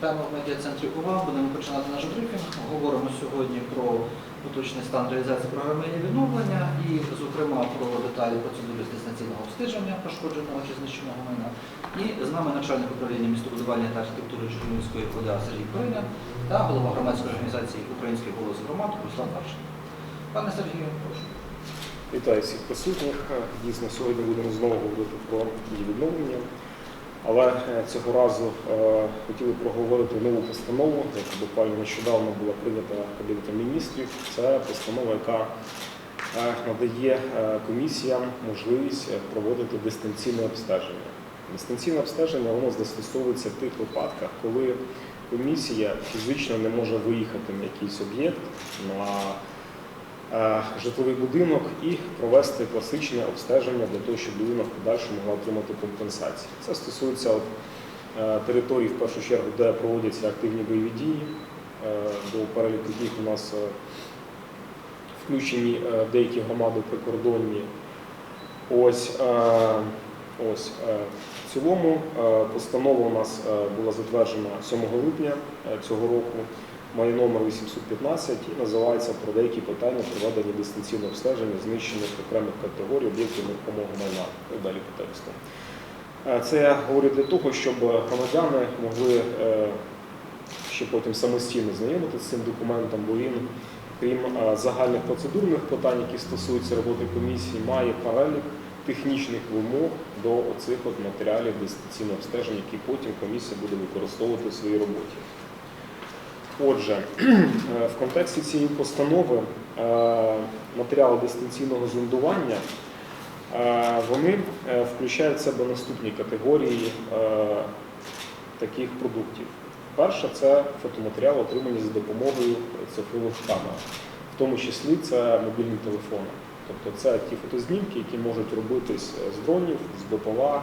Тема в медіа-центрі УВА. Будемо починати наш брифінг. Говоримо сьогодні про поточний стан реалізації програми «Є відновлення і, зокрема, про деталі процедури дистанційного обстеження пошкодженого чи знищеного майна. І з нами начальник управління містобудування та архітектури Чернівської ОДА Сергій Кориня та голова громадської організації Український голос громад Руслан Маршин. Пане Сергію, прошу. Вітаю всіх присутніх. Дійсно, сьогодні будемо знову говорити про її відновлення. Але е, цього разу е, хотіли проговорити нову постанову, яка буквально нещодавно була прийнята Кабінетом міністрів. Це постанова, яка е, надає комісіям можливість проводити дистанційне обстеження. Дистанційне обстеження воно застосовується в тих випадках, коли комісія фізично не може виїхати на якийсь об'єкт, на житловий будинок і провести класичне обстеження для того, щоб людина в подальшому могла отримати компенсацію. Це стосується от, е, територій, в першу чергу, де проводяться активні бойові дії, е, до переліку яких у нас е, включені е, деякі громади прикордонні. Ось, е, ось е, в цілому е, постанова у нас е, була затверджена 7 липня е, цього року. Має номер 815 і називається про деякі питання проведення дистанційного обстеження знищених окремих категорій об'єктів нерухомого майна і далі по тексту. Е, Це я говорю для того, щоб громадяни могли е, ще потім самостійно знайомитися з цим документом, бо він, крім е, загальних процедурних питань, які стосуються роботи комісії, має перелік технічних вимог до оцих от матеріалів дистанційного обстеження, які потім комісія буде використовувати в своїй роботі. Отже, е, в контексті цієї постанови е, матеріали дистанційного зондування е, вони включають в себе наступні категорії таких продуктів. Перша це фотоматеріали, отримані за допомогою цифрових камер, в тому числі це мобільні телефони. Тобто це ті фотознімки, які можуть робитись з дронів, з БПЛА,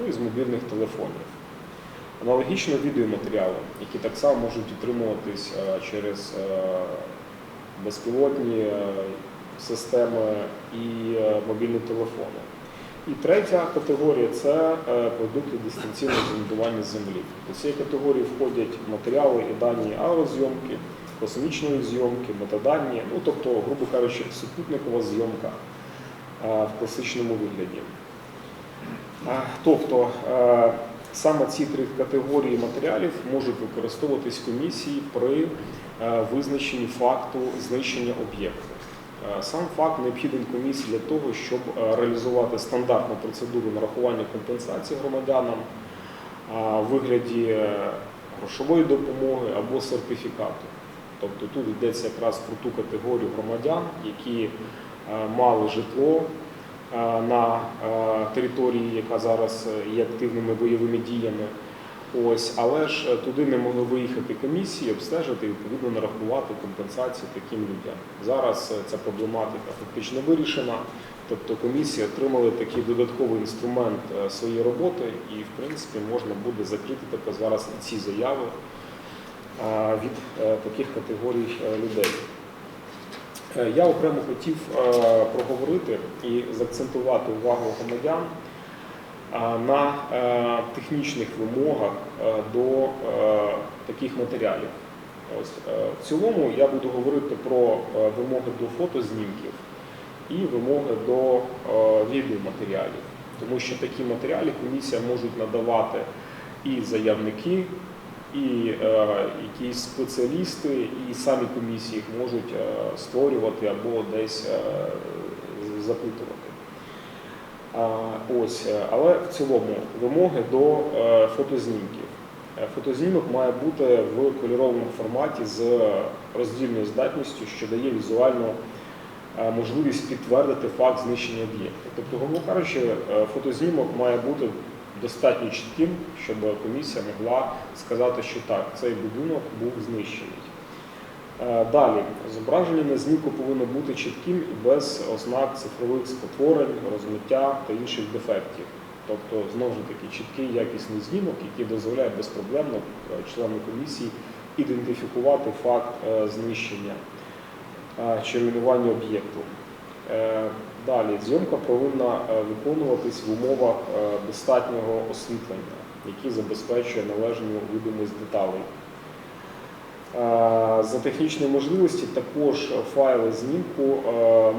ну і з мобільних телефонів. Аналогічно відеоматеріали, які так само можуть отримуватись е, через е, безпілотні е, системи і мобільні телефони. І третя категорія це продукти дистанційного зондування землі. До цієї категорії входять матеріали і дані аерозйомки, космічної зйомки, метадані, ну тобто, грубо кажучи, супутникова зйомка в класичному вигляді. Тобто саме ці три категорії матеріалів можуть використовуватись комісії при е, визначенні факту знищення об'єкту. Е, Сам факт необхідний комісії для того, щоб е, реалізувати стандартну процедуру нарахування компенсації громадянам у вигляді грошової допомоги або сертифікату. Тобто тут йдеться якраз про ту категорію громадян, які мали житло на е, території, яка зараз е, є активними бойовими діями. Ось, але ж е, туди не могли виїхати комісії, обстежити і відповідно нарахувати компенсації таким людям. Зараз е, ця проблематика фактично вирішена. Тобто комісія отримали такий додатковий інструмент е, своєї роботи, і в принципі можна буде закрити тепер зараз ці заяви е, від е, таких категорій е, людей. Е, Я окремо хотів е, проговорити і заакцентувати увагу громадян е, на технічних вимогах до таких матеріалів. Ось в цілому я буду говорити про вимоги до фотознімків і вимоги до відеоматеріалів, тому що такі матеріали комісія можуть надавати і заявники, і е, якісь спеціалісти, і самі комісії їх можуть е, створювати або десь е, запитувати. Ось, але в цілому вимоги до фотознімків. Фотознімок має бути в кольоровому форматі з роздільною здатністю, що дає візуально е, можливість підтвердити факт знищення об'єкта. Тобто, грубо кажучи, фотознімок має бути достатньо чітким, щоб комісія могла сказати, що так, цей будинок був знищений. Е, Далі, зображення на знімку повинно бути чітким і без ознак цифрових спотворень, розмиття та інших дефектів. Тобто, знову ж таки, чіткий якісний знімок, який дозволяє безпроблемно е, члену комісії ідентифікувати факт е, знищення чи руйнування об'єкту. Е, Далі, зйомка повинна е, виконуватись в умовах е, достатнього освітлення. який забезпечує належну видимість деталей. За технічної можливості також файли знімку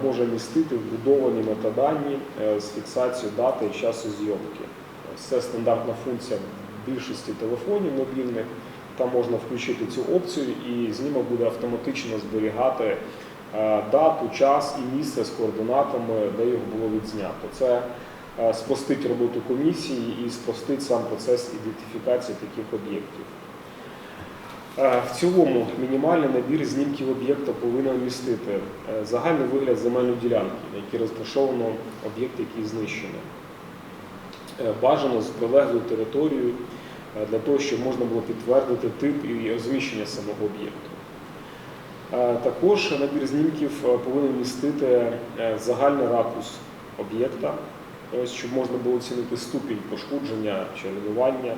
може містити вбудовані метадані з фіксацією дати і часу зйомки. Це стандартна функція більшості телефонів мобільних. Там можна включити цю опцію, і знімок буде автоматично зберігати дату, час і місце з координатами, де його було відзнято. Це е, спростить роботу комісії і спростить сам процес ідентифікації таких об'єктів. Е, В цілому мінімальний набір знімків об'єкта повинен містити е, загальний вигляд земельної ділянки, на якій розташовано об'єкт, який знищено. Е, Бажано з прилеглою територією е, для того, щоб можна було підтвердити тип і розміщення самого об'єкту. Е, Також набір знімків е, повинен містити е, загальний ракурс об'єкта, щоб можна було оцінити ступінь пошкодження чи руйнування.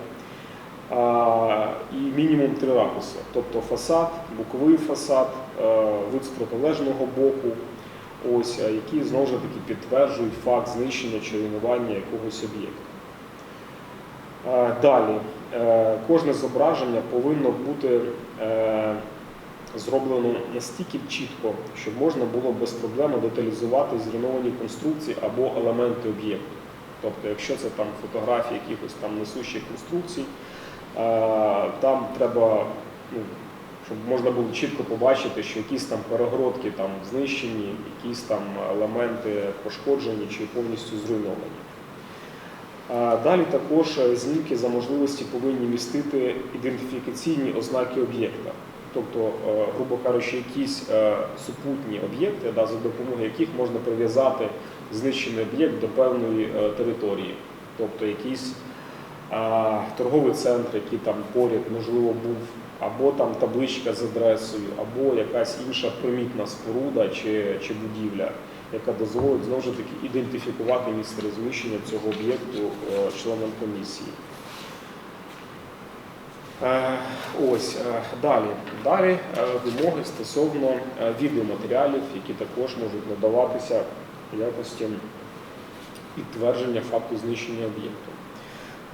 І мінімум три ракурси, тобто фасад, боковий фасад, вид з протилежного боку, ось, які знову ж таки підтверджують факт знищення чи руйнування якогось об'єкту. Е, Далі, кожне зображення повинно бути зроблено настільки чітко, щоб можна було без проблем деталізувати зруйновані конструкції або елементи об'єкту. Тобто, якщо це там фотографії якихось там несущих конструкцій, е, там треба, ну, щоб можна було чітко побачити, що якісь там перегородки там знищені, якісь там елементи пошкоджені чи повністю зруйновані. Е, Далі також е, знімки за можливості повинні містити ідентифікаційні ознаки об'єкта, тобто, е, грубо кажучи, якісь е, супутні об'єкти, за допомогою яких можна прив'язати знищений об'єкт до певної е, території, тобто якийсь торговий центр, який там поряд можливо був, або там табличка з адресою, або якась інша примітна споруда чи, чи будівля, яка дозволить знову ж таки ідентифікувати місце розміщення цього об'єкту членам комісії. Е, Ось е, далі. Далі е, вимоги стосовно відеоматеріалів, які також можуть надаватися в якості підтвердження факту знищення об'єкту.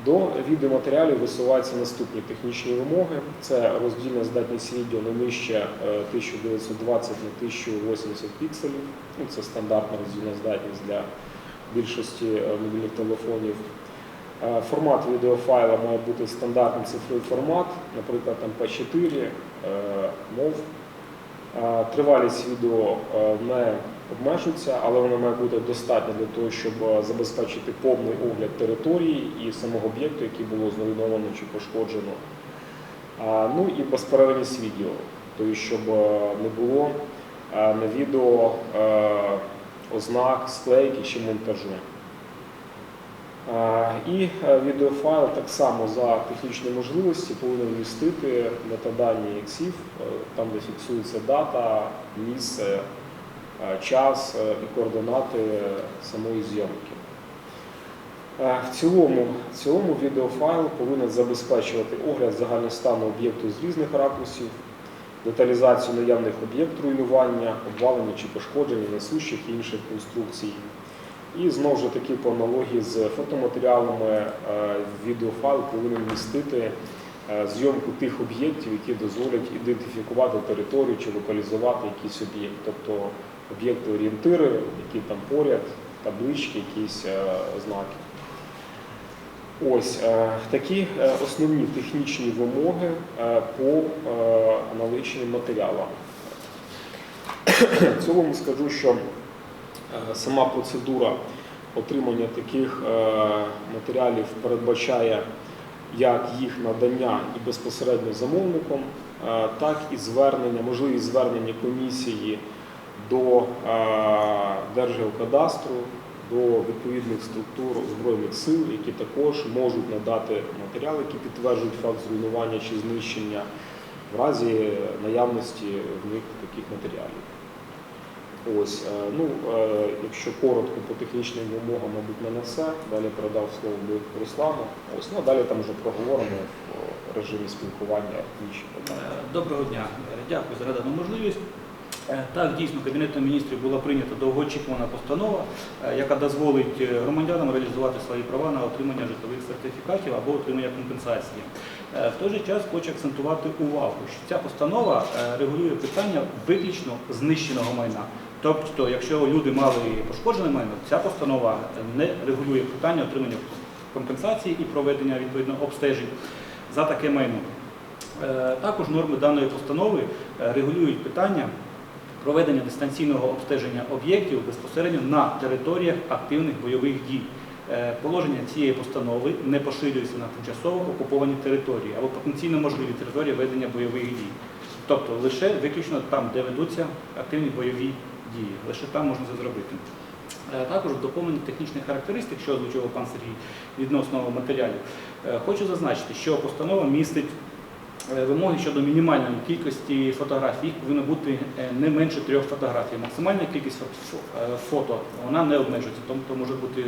До відеоматеріалів висуваються наступні технічні вимоги: це роздільна здатність відео не нижче е, 1920 на 1080 пікселів. Ну, це стандартна роздільна здатність для більшості мобільних телефонів. Е, Формат відеофайла має бути стандартний цифровий формат, наприклад, там P4, е, MOV. Е, Тривалість відео е, не обмежується, але вона має бути достатня для того, щоб е, забезпечити повний огляд території і самого об'єкту, який було зруйновано чи пошкоджено. Ну і безперервність відео, тобто, щоб е, не було е, на відео е, ознак склейки чи монтажу. Е, І е, відеофайл так само за технічної можливості повинен містити метадані ексів, е, там де фіксується дата, місце, час і координати самої зйомки. В цілому, в цілому відеофайл повинен забезпечувати огляд загального стану об'єкту з різних ракурсів, деталізацію наявних об'єктів руйнування, обвалення чи пошкодження несущих і інших конструкцій. І знову ж таки по аналогії з фотоматеріалами е, відеофайл повинен містити е, зйомку тих об'єктів, які дозволять ідентифікувати територію чи локалізувати якийсь об'єкт, тобто об'єкти орієнтири, які там поряд, таблички, якісь е, знаки. Ось такі основні технічні вимоги по аналогічним матеріалам. В цілому скажу, що сама процедура отримання таких е, матеріалів передбачає як їх надання і безпосередньо замовником, е, так і звернення, можливість звернення комісії до е, Держгеокадастру, до відповідних структур Збройних сил, які також можуть надати матеріали, які підтверджують факт зруйнування чи знищення в разі наявності в них таких матеріалів. Ось, е, ну, е, якщо коротко по технічним вимогам, мабуть, мене все. Далі передав слово Руслану. Ось, ну, а далі там вже проговоримо в режимі спілкування. Е, Доброго дня. Дякую за надану можливість. Так, дійсно, Кабінетом міністрів була прийнята довгоочікувана постанова, яка дозволить громадянам реалізувати свої права на отримання житлових сертифікатів або отримання компенсації. В той же час хочу акцентувати увагу, що ця постанова регулює питання виключно знищеного майна. Тобто, якщо люди мали пошкоджене майно, ця постанова не регулює питання отримання компенсації і проведення відповідно обстежень за таке майно. Е, Також норми даної постанови е, регулюють питання проведення дистанційного обстеження об'єктів безпосередньо на територіях активних бойових дій. Е, Положення цієї постанови не поширюються на тимчасово окуповані території або потенційно можливі території ведення бойових дій. Тобто лише виключно там, де ведуться активні бойові дії. Лише там можна це зробити. Е, Також доповнення технічних характеристик, що озвучував пан Сергій відносно матеріалів. Е, Хочу зазначити, що постанова містить е, вимоги щодо мінімальної кількості фотографій. Їх повинно бути не менше трьох фотографій. Максимальна кількість фо- фо- фото вона не обмежується, тобто може бути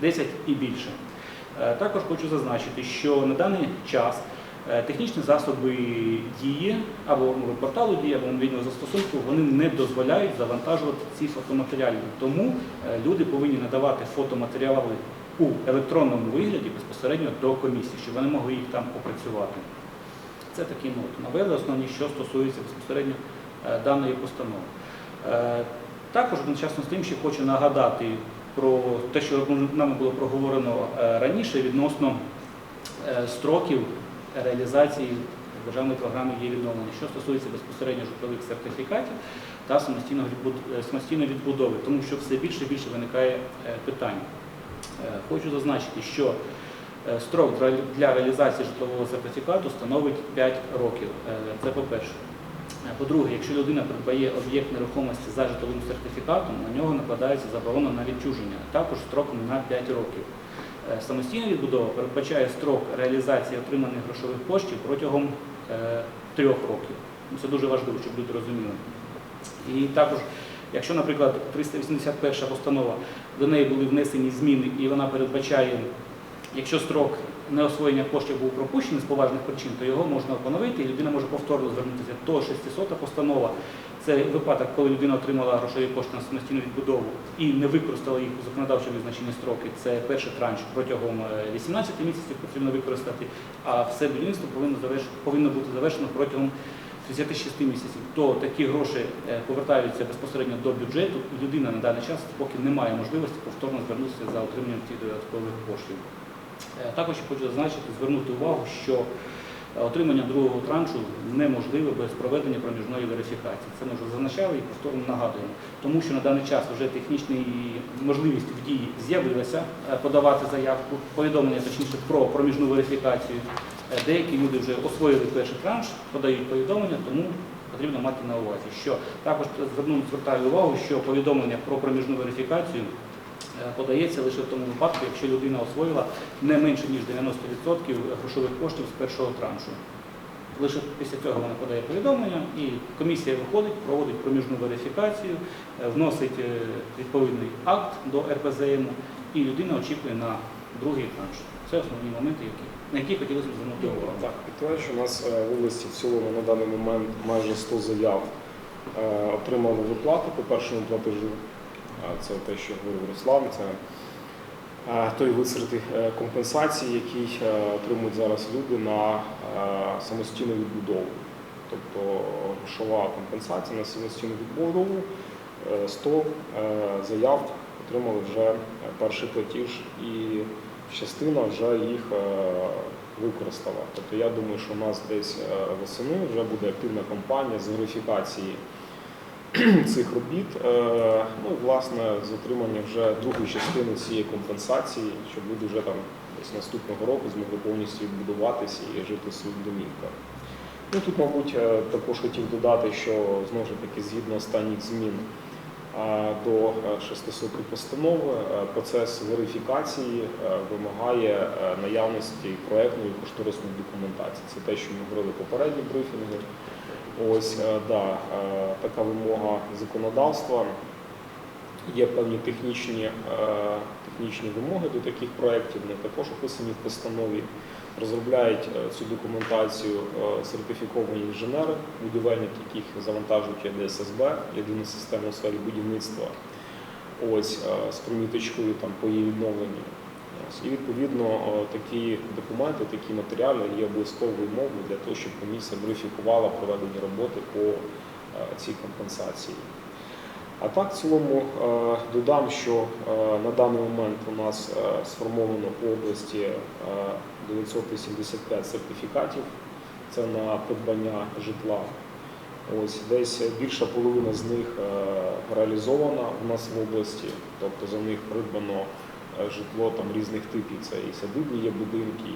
10 і більше. Також хочу зазначити, що на даний час технічні засоби дії або порталу дії, або мобільного застосунку вони не дозволяють завантажувати ці фотоматеріали. Тому е, люди повинні надавати фотоматеріали у електронному вигляді безпосередньо до комісії, щоб вони могли їх там опрацювати. Це такі ну, новели, основні, що стосуються безпосередньо е, даної постанови. Е, Також одночасно з тим, ще хочу нагадати про те, що нами було проговорено е, раніше відносно е, строків реалізації державної програми є відновлення, що стосується безпосередньо житлових сертифікатів та самостійного відбуд- е, самостійної відбудови, тому що все більше і більше виникає е, питань. Е, Хочу зазначити, що строк для- реалізації житлового сертифікату становить 5 років. Це по-перше. По-друге, якщо людина придбає об'єкт нерухомості за житловим сертифікатом, на нього накладається заборона на відчуження, також строком на 5 років. Е, Самостійна відбудова передбачає строк реалізації отриманих грошових коштів протягом е, трьох років. Ну, Це дуже важливо, щоб люди розуміли. І також, якщо, наприклад, 381 постанова, до неї були внесені зміни, і вона передбачає, якщо строк неосвоєння коштів був пропущений з поважних причин, то його можна поновити, і людина може повторно звернутися. То 600 постанова це випадок, коли людина отримала грошові кошти на самостійну відбудову і не використала їх у законодавчо визначені строки. Це перший транш протягом е, 18 місяців потрібно використати, а все будівництво повинно повинно бути завершено протягом 66 місяців. То такі гроші е, повертаються безпосередньо до бюджету. Людина на даний час поки не має можливості повторно звернутися за отриманням цих додаткових коштів. Е, Також хочу зазначити, звернути увагу, що е, отримання другого траншу неможливе без проведення проміжної верифікації. Це ми вже зазначали і повторно нагадуємо. Тому що на даний час вже технічна можливість в дії з'явилася е, подавати заявку, повідомлення точніше про проміжну верифікацію. Деякі люди вже освоїли перший транш, подають повідомлення, тому потрібно мати на увазі, що також звертаю увагу, що повідомлення про проміжну верифікацію подається лише в тому випадку, якщо людина освоїла не менше ніж 90% грошових коштів з першого траншу. Лише після цього вона подає повідомлення, і комісія виходить, проводить проміжну верифікацію, е, вносить е, відповідний акт до РПЗМ, і людина очікує на другий транш. Це основні моменти, які, на які хотілося б звернути увагу. Так, підтверджую, що у нас е, в області в цілому на даний момент майже 100 заяв е, отримали виплату по першому платежу. Це те, що говорив Руслан, це е, той вид е, компенсації, який е, отримують зараз люди на самостійну відбудову. Тобто грошова компенсація на самостійну відбудову е, 100 е, заяв отримали вже перший платіж і частина вже їх використала. Тобто я думаю, що у нас десь восени вже буде активна кампанія з верифікації цих робіт. Е, Ну і власне з отримання вже другої частини цієї компенсації, щоб люди вже там десь наступного року змогли повністю відбудуватися і жити в своїх домівках. Ну тут, мабуть, е, також хотів додати, що знову ж таки згідно останніх змін е, до е, 600 постанови процес верифікації вимагає наявності проектної і кошторисної документації. Це те, що ми говорили попередні брифінги. Ось е, да, е, така вимога законодавства. Є певні технічні, е, технічні вимоги до таких проєктів, вони також описані в постанові. Розробляють цю документацію сертифіковані інженери, будівельник, яких завантажують ЄДССБ, єдину систему у сфері будівництва, ось з приміточкою там по її відновленню. І відповідно такі документи, такі матеріали є обов'язковою мовою для того, щоб комісія верифікувала проведені роботи по е, цій компенсації. А так, в цілому е, додам, що е, на даний момент у нас сформовано по області е, 985 сертифікатів. Це на придбання житла. Ось десь більша половина з них реалізована у нас в області, тобто за них придбано житло там різних типів. Це і садибні є будинки,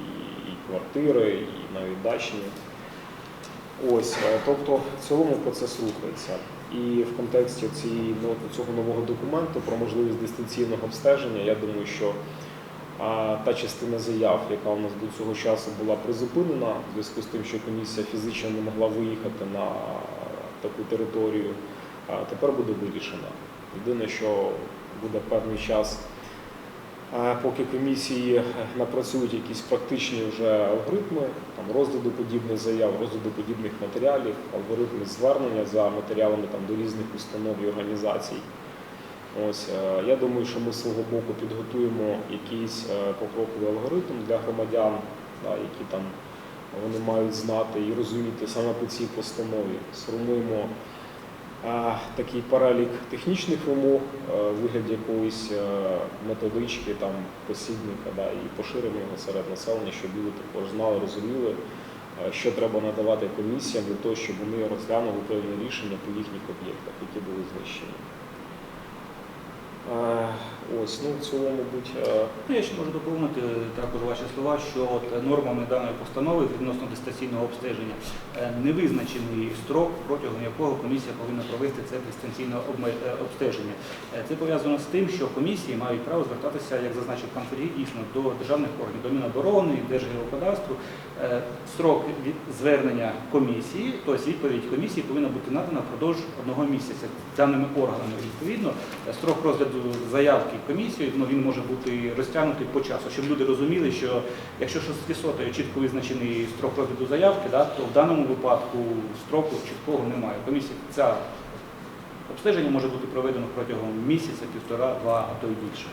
і, квартири, і навіть дачні. Ось, е, тобто в цілому процес рухається. І в контексті цієї ну, цього нового документу про можливість дистанційного обстеження, я думаю, що а, та частина заяв, яка у нас до цього часу була призупинена, в зв'язку з тим, що комісія фізично не могла виїхати на таку територію, а, тепер буде вирішена. Єдине, що буде певний час, поки комісії напрацюють якісь практичні вже алгоритми там, розгляду подібних заяв, розгляду подібних матеріалів, алгоритми звернення за матеріалами там, до різних установ і організацій. Ось, е, я думаю, що ми з свого боку підготуємо якийсь е, покроковий алгоритм для громадян, да, які там вони мають знати і розуміти саме по цій постанові. Сформуємо такий паралік технічних вимог у вигляді якоїсь методички, там, посібника, да, і поширення серед населення, щоб люди також знали, розуміли, що треба надавати комісіям для того, щоб вони розглянули певні рішення по їхніх об'єктах, які були знищені. Ось, ну в цілому, мабуть, е, Ну, я ще можу доповнити також ваші слова, що от нормами даної постанови відносно дистанційного обстеження е, не визначений строк, протягом якого комісія повинна провести це дистанційне е, обстеження. Це пов'язано з тим, що комісії мають право звертатися, як зазначив пан дійсно до державних органів, до Міноборони, Держгеокадастру. Строк звернення комісії, тобто відповідь комісії повинна бути надана впродовж одного місяця даними органами. Відповідно, строк розгляду заявки комісією ну, він може бути розтягнутий по часу, щоб люди розуміли, що якщо 600 чітко визначений строк розгляду заявки, да, то в даному випадку строку чіткого немає. Комісія ця обстеження може бути проведено протягом місяця, півтора, два, а то й більше.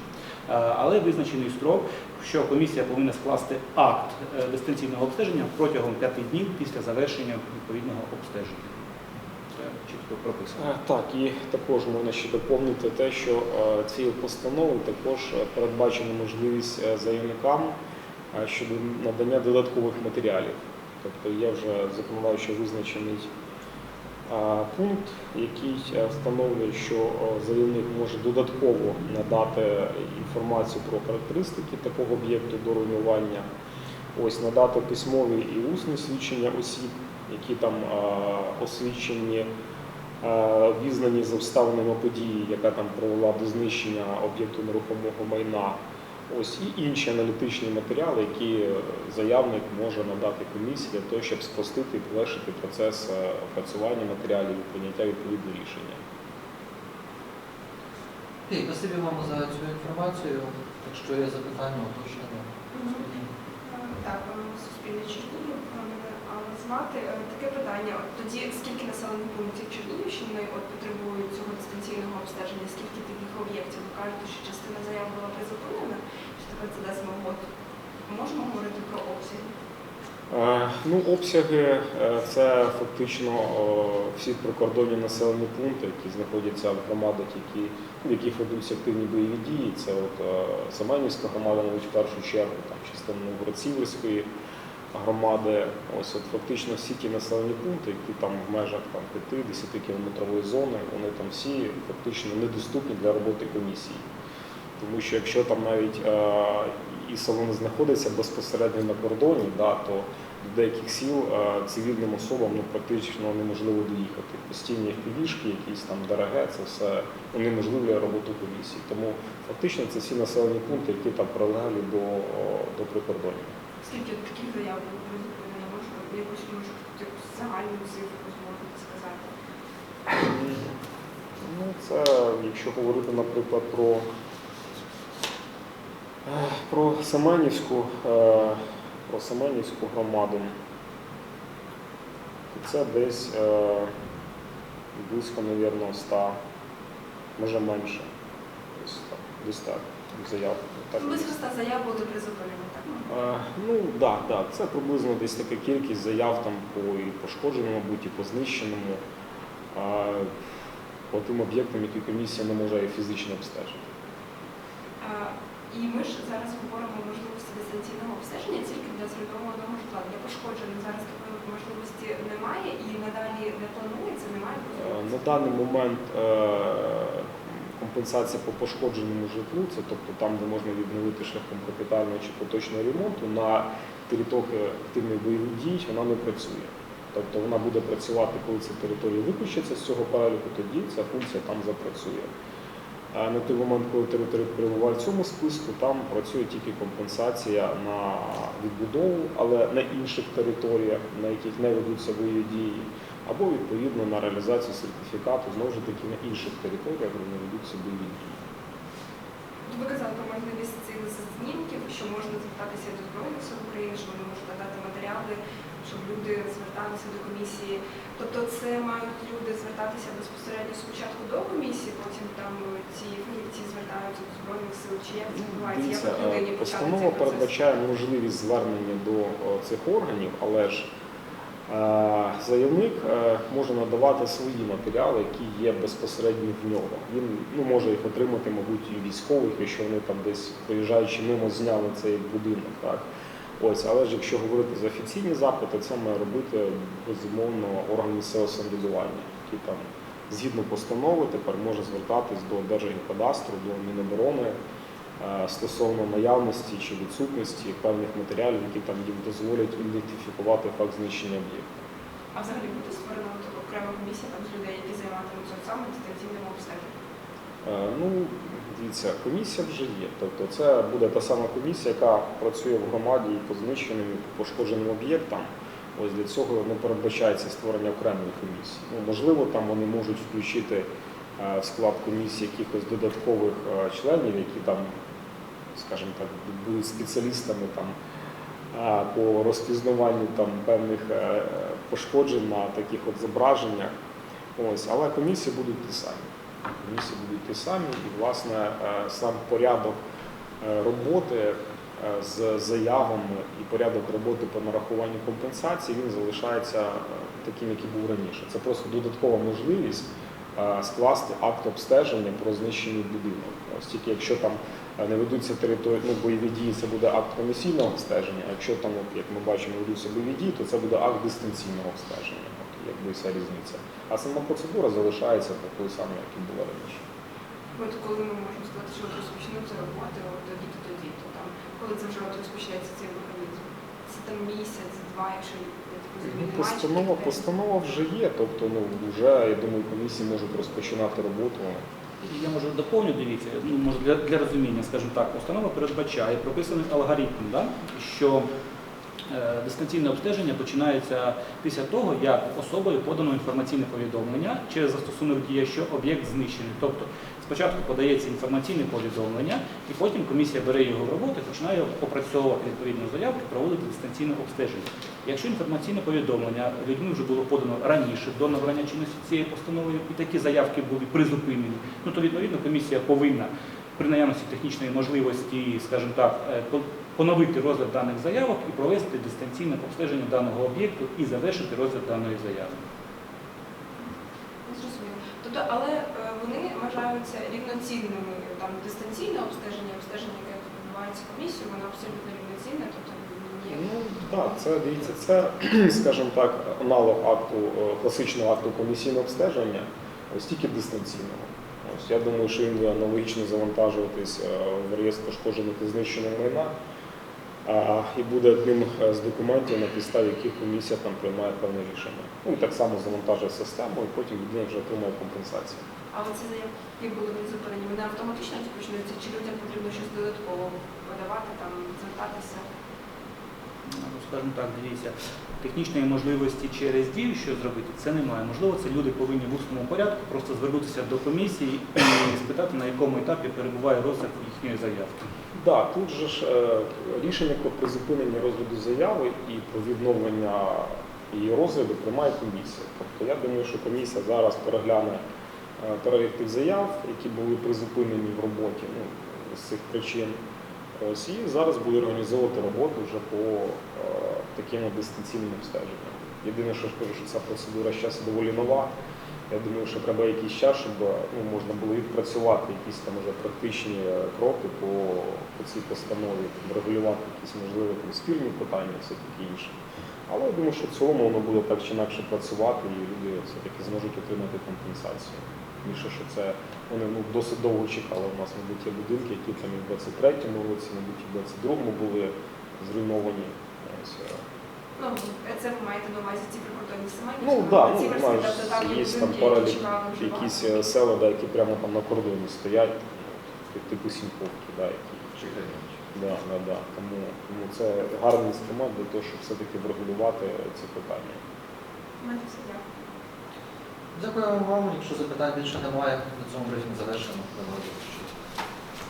Е, Але визначений строк, що комісія повинна скласти акт е, дистанційного обстеження протягом п'яти днів після завершення відповідного обстеження. Чітко прописано. Е, Так, і також можна ще доповнити те, що е, цією постановою також е, передбачена можливість заявникам щодо надання додаткових матеріалів. Тобто є вже законодавчо визначений пункт, який встановлює, що заявник може додатково надати інформацію про характеристики такого об'єкту до руйнування, ось надати письмові і усні свідчення осіб, які там освідчені обізнані з обставинами події, яка там привела до знищення об'єкту нерухомого майна. Ось і інші аналітичні матеріали, які е, заявник може надати комісії для того, щоб спростити і полегшити процес е, опрацювання матеріалів і прийняття відповідного рішення. Окей, спасибі вам за цю інформацію. Якщо є запитання, уточнення. Так, е, Суспільне Чернігів, е, мене Алла. Е, Таке питання. От тоді скільки населених пунктів Чернігівщини от потребують цього дистанційного обстеження? Скільки таких об'єктів? Ви кажете, що частина заяв була призупинена, що тепер це дасть год. Можемо говорити про обсяги? Е, Ну, обсяги е, це фактично всі прикордонні населені пункти, які знаходяться в громадах, які, в яких ведуться активні бойові дії. Це от Семенівська громада, навіть в першу чергу, там частина Новгород-Сіверської громади. Ось от фактично всі ті населені пункти, які там в межах там 5-10 кілометрової зони, вони там всі фактично недоступні для роботи комісії. Тому що якщо там навіть е, і село не знаходиться безпосередньо на кордоні, да, то до деяких сіл е, цивільним особам ну, практично неможливо доїхати. Постійні півішки, якісь там ДРГ, це все унеможливлює роботу комісії. Тому фактично це всі населені пункти, які там прилеглі до, до прикордонів. Скільки таких заяв було призупинено? Може, якусь загальну цифру зможете сказати? Ну, це якщо говорити, наприклад, про, про Семенівську, е, про Семенівську громаду. Це десь е, близько, мабуть, 100, може менше. Десь так, десь так. Так, заяв буде призупинено, так? Е, Ну так, да, да. це приблизно десь така кількість заяв там по і пошкодженому, мабуть, і по знищеному, а, по тим об'єктам, які комісія не може фізично обстежити. А, І ми ж зараз говоримо можливості дистанційного обстеження тільки для зруйнованого житла. Для пошкоджених зараз такої можливості немає і надалі не планується, немає Е. На даний момент е, компенсація по пошкодженому житлу, це тобто там, де можна відновити шляхом капітального чи поточного ремонту, на території активних бойових дій вона не працює. Тобто вона буде працювати, коли ця територія виключиться з цього переліку, тоді ця функція там запрацює. На той момент, коли територія перебуває в цьому списку, там працює тільки компенсація на відбудову, але на інших територіях, на яких не ведуться бойові дії, або відповідно на реалізацію сертифікату знову ж таки на інших територіях, де не ведуться бойові дії. Ви казали про можливість цих знімків, що можна звертатися до Збройних сил України, що вони можуть надати матеріали, щоб люди зверталися до комісії. Тобто це звертатися безпосередньо спочатку до комісії, потім там ці фахівці звертаються до Збройних сил, чи як це відбувається? Як Дивіться, от людині е, почати постанова цей процес? передбачає можливість звернення до е, цих органів, але ж е, заявник е, може надавати свої матеріали, які є безпосередньо в нього. Він ну, може їх отримати, мабуть, і військових, якщо вони там десь проїжджаючи мимо зняли цей будинок. Так? Ось, але ж якщо говорити за офіційні запити, це має робити безумовно орган місцевого самоврядування, який там згідно постанови тепер може звертатись до Держгеокадастру, до Міноборони е, стосовно наявності чи відсутності певних матеріалів, які там їм дозволять ідентифікувати факт знищення об'єкту. А взагалі буде створена от окрема комісія там з людей, які займатимуться саме дистанційним обстеженням? Е, Ну, дивіться, комісія вже є. Тобто це буде та сама комісія, яка працює в громаді і по знищеним, і по пошкодженим об'єктам. Ось для цього не передбачається створення окремої комісії. Ну, можливо, там вони можуть включити е, в склад комісії якихось додаткових е, членів, які там, скажімо так, будуть спеціалістами там е, по розпізнаванню там певних пошкоджень на таких от зображеннях. Ось, але комісії будуть ті самі. Комісії будуть ті самі, і власне сам порядок роботи з заявами і порядок роботи по нарахуванню компенсації він залишається е, таким, який був раніше. Це просто додаткова можливість е, скласти акт обстеження про знищений будинок. Ось тільки якщо там е, не ведуться території, ну, бойові дії, це буде акт комісійного обстеження. А якщо там, як ми бачимо, ведуться бойові дії, то це буде акт дистанційного обстеження. От, якби вся різниця. А сама процедура залишається такою самою, як і була раніше. От коли ми можемо сказати, що розпочнуться роботи от тоді, то тоді, то там, коли це вже от розпочнеться цей механізм? Це там місяць, два, якщо я так розумію, Ну, немає постанова, постанова вже є, тобто ну, вже, я думаю, комісії можуть розпочинати роботу. Я можу доповню, дивіться, ну, може для, для розуміння, скажімо так, постанова передбачає прописаний алгоритм, да, що е, дистанційне обстеження починається після того, як особою подано інформаційне повідомлення через застосунок дія, що об'єкт знищений. Тобто спочатку подається інформаційне повідомлення, і потім комісія бере його в роботу починає опрацьовувати відповідну заявку і проводити дистанційне обстеження. Якщо інформаційне повідомлення людьми вже було подано раніше до набрання чинності цієї постанови, і такі заявки були призупинені, ну то відповідно комісія повинна при наявності технічної можливості, скажімо так, е, поновити розгляд даних заявок і провести дистанційне обстеження даного об'єкту і завершити розгляд даної заяви. Зрозуміло. Тобто, але вважаються рівноцінними. Там дистанційне обстеження, обстеження, яке відбувається комісією, воно абсолютно рівноцінне, тобто ні. Ну так, це дивіться, це, скажімо так, аналог акту е, класичного акту комісійного обстеження, ось тільки дистанційного. Ось я думаю, що він буде аналогічно завантажуватись е, в реєстр пошкоджених і знищеного майна. І буде одним е, з документів, на підставі яких комісія там приймає певне рішення. Ну і так само завантажує систему, і потім людина вже отримує компенсацію. А оці заявки були зупинені? вони автоматично розпочнуться, чи людям потрібно щось додатково подавати, там, звертатися? Ну, скажімо так, дивіться, технічної можливості через дію що зробити, це немає. Можливо, це люди повинні в усному порядку просто звернутися до комісії і спитати, на якому етапі перебуває розгляд їхньої заявки. Да, тут же ж е, рішення про призупинення розгляду заяви і про відновлення її розгляду приймає комісія. Тобто я думаю, що комісія зараз перегляне е, перелік тих заяв, які були призупинені в роботі ну, з цих причин. І зараз буде організовувати роботу вже по е, таким дистанційним обстеженням. Єдине, що я скажу, що ця процедура зараз доволі нова. Я думаю, що треба якийсь час, щоб ну, можна було відпрацювати якісь там вже практичні е, кроки по, по цій постанові, там, регулювати якісь можливі там, спільні питання, все таке інше. Але я думаю, що в цілому воно буде так чи інакше працювати, і люди все-таки зможуть отримати компенсацію. Більше, що це вони ну, досить довго чекали. У нас, мабуть, є будинки, які там і в 23-му році, мабуть, і в 22-му були зруйновані. Ось, е, Ну, це ви маєте на увазі ці прикордонні сімейні? Ну да, ну знаєш, тобто є там вже якісь е, села, да, які прямо там на кордоні стоять, ну, типу Сімповки, да, які. Да, да, да. Тому, тому це гарний інструмент для того, щоб все-таки врегулювати ці питання. У мене все дякую. Дякую вам. Якщо запитань більше немає, на цьому брифінг завершено.